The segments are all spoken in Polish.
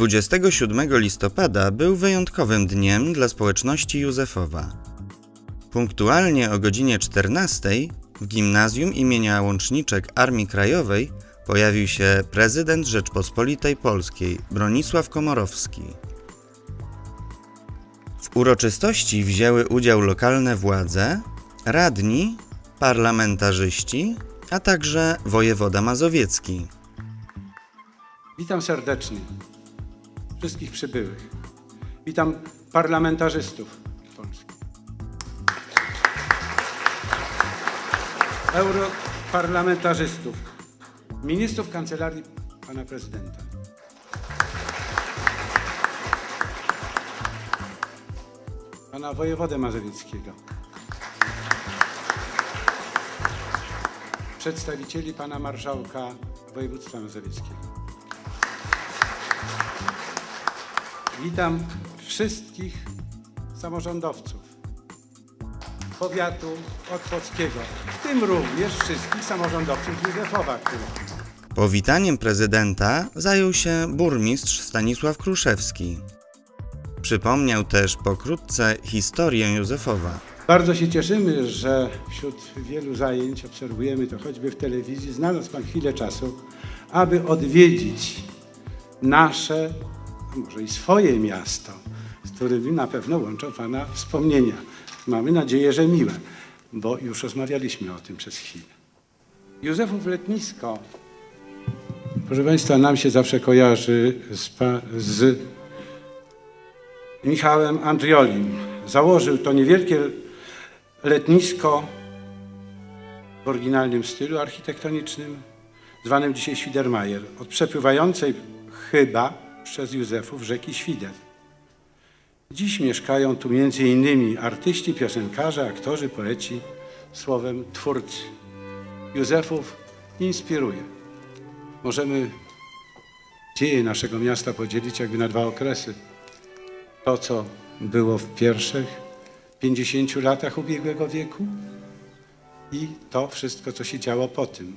27 listopada był wyjątkowym dniem dla społeczności Józefowa. Punktualnie o godzinie 14 w gimnazjum imienia Łączniczek Armii Krajowej pojawił się prezydent Rzeczpospolitej Polskiej Bronisław Komorowski. W uroczystości wzięły udział lokalne władze, radni, parlamentarzyści, a także wojewoda mazowiecki. Witam serdecznie wszystkich przybyłych. Witam parlamentarzystów Polski. Europarlamentarzystów, ministrów kancelarii pana prezydenta. Pana wojewodę mazowieckiego. Przedstawicieli pana marszałka województwa mazowieckiego. Witam wszystkich samorządowców powiatu otwockiego, w tym również wszystkich samorządowców z Józefowa, którzy Powitaniem prezydenta zajął się burmistrz Stanisław Kruszewski. Przypomniał też pokrótce historię Józefowa. Bardzo się cieszymy, że wśród wielu zajęć obserwujemy to choćby w telewizji. Znalazł Pan chwilę czasu, aby odwiedzić nasze, a może i swoje miasto, z którymi na pewno łączą Pana wspomnienia. Mamy nadzieję, że miłe, bo już rozmawialiśmy o tym przez chwilę. Józefów Letnisko, proszę Państwa, nam się zawsze kojarzy z, z Michałem Andriolim. Założył to niewielkie letnisko w oryginalnym stylu architektonicznym, zwanym dzisiaj Świdermajer, od przepływającej chyba przez Józefów rzeki Świder. Dziś mieszkają tu innymi artyści, piosenkarze, aktorzy, poeci, słowem twórcy. Józefów inspiruje. Możemy dzieje naszego miasta podzielić jakby na dwa okresy to, co było w pierwszych 50 latach ubiegłego wieku i to wszystko, co się działo po tym.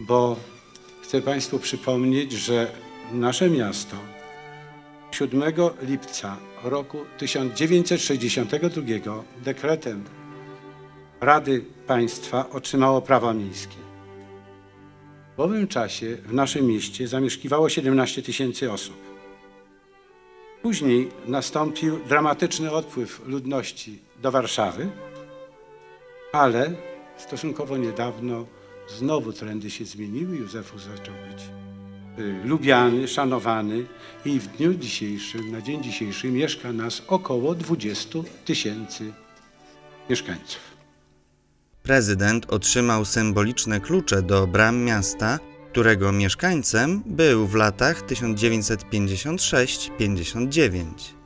Bo chcę Państwu przypomnieć, że nasze miasto 7 lipca roku 1962 dekretem Rady Państwa otrzymało prawa miejskie. W owym czasie w naszym mieście zamieszkiwało 17 tysięcy osób. Później nastąpił dramatyczny odpływ ludności do Warszawy, ale stosunkowo niedawno znowu trendy się zmieniły. Józefów zaczął być lubiany, szanowany i w dniu dzisiejszym, na dzień dzisiejszy mieszka nas około 20 tysięcy mieszkańców. Prezydent otrzymał symboliczne klucze do bram miasta, którego mieszkańcem był w latach 1956-59.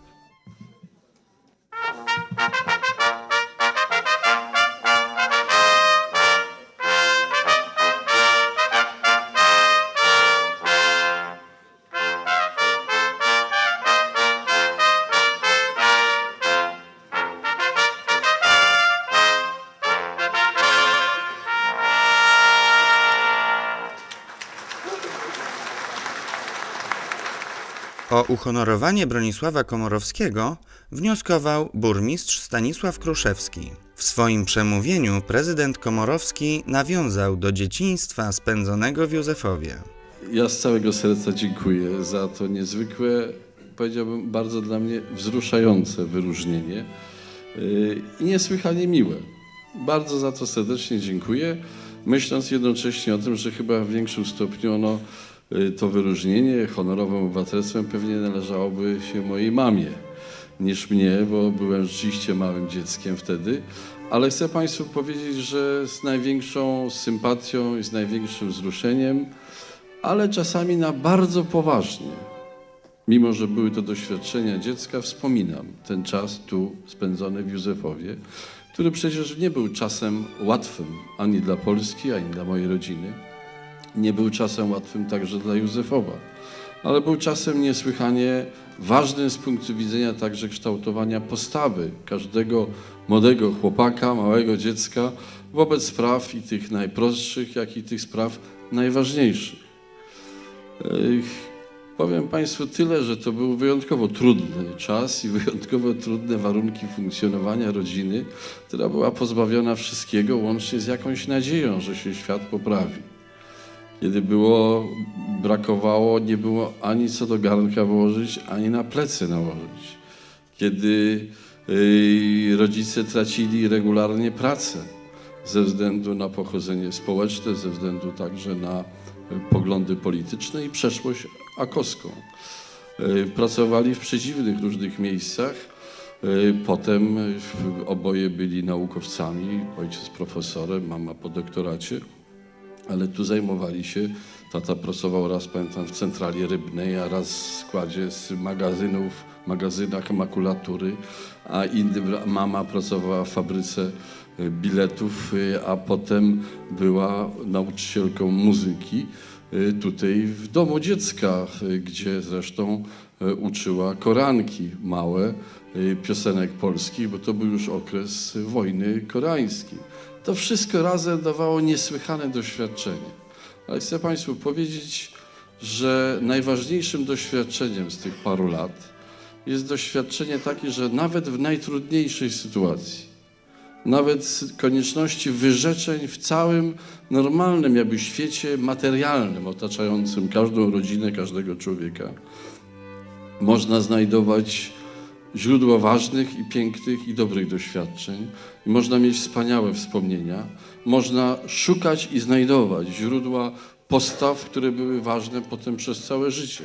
O uhonorowanie Bronisława Komorowskiego wnioskował burmistrz Stanisław Kruszewski. W swoim przemówieniu prezydent Komorowski nawiązał do dzieciństwa spędzonego w Józefowie. Ja z całego serca dziękuję za to niezwykłe, powiedziałbym, bardzo dla mnie wzruszające wyróżnienie yy, i niesłychanie miłe. Bardzo za to serdecznie dziękuję, myśląc jednocześnie o tym, że chyba w większym stopniu ono, to wyróżnienie honorowym obywatelstwem pewnie należałoby się mojej mamie niż mnie, bo byłem rzeczywiście małym dzieckiem wtedy. Ale chcę Państwu powiedzieć, że z największą sympatią i z największym wzruszeniem ale czasami na bardzo poważnie. Mimo, że były to doświadczenia dziecka, wspominam ten czas tu spędzony w Józefowie, który przecież nie był czasem łatwym ani dla Polski, ani dla mojej rodziny. Nie był czasem łatwym także dla Józefowa, ale był czasem niesłychanie ważnym z punktu widzenia także kształtowania postawy każdego młodego chłopaka, małego dziecka wobec spraw i tych najprostszych, jak i tych spraw najważniejszych. Powiem Państwu tyle, że to był wyjątkowo trudny czas i wyjątkowo trudne warunki funkcjonowania rodziny, która była pozbawiona wszystkiego, łącznie z jakąś nadzieją, że się świat poprawi. Kiedy było, brakowało, nie było ani co do garnka włożyć, ani na plecy nałożyć. Kiedy y, rodzice tracili regularnie pracę ze względu na pochodzenie społeczne, ze względu także na poglądy polityczne i przeszłość akoską. Y, Pracowali w przedziwnych różnych miejscach. Y, Potem oboje byli naukowcami, ojciec profesorem, mama po doktoracie ale tu zajmowali się, tata pracował raz, pamiętam, w centrali rybnej, a raz w składzie z magazynów, magazynach makulatury, a inny, mama pracowała w fabryce y, biletów, y, a potem była nauczycielką muzyki y, tutaj w domu dziecka, gdzie zresztą uczyła koranki małe, piosenek polskich, bo to był już okres wojny koreańskiej. To wszystko razem dawało niesłychane doświadczenie. Ale chcę Państwu powiedzieć, że najważniejszym doświadczeniem z tych paru lat jest doświadczenie takie, że nawet w najtrudniejszej sytuacji, nawet konieczności wyrzeczeń w całym normalnym jakby świecie materialnym otaczającym każdą rodzinę, każdego człowieka, można znajdować źródła ważnych i pięknych i dobrych doświadczeń. I można mieć wspaniałe wspomnienia. Można szukać i znajdować źródła postaw, które były ważne potem przez całe życie.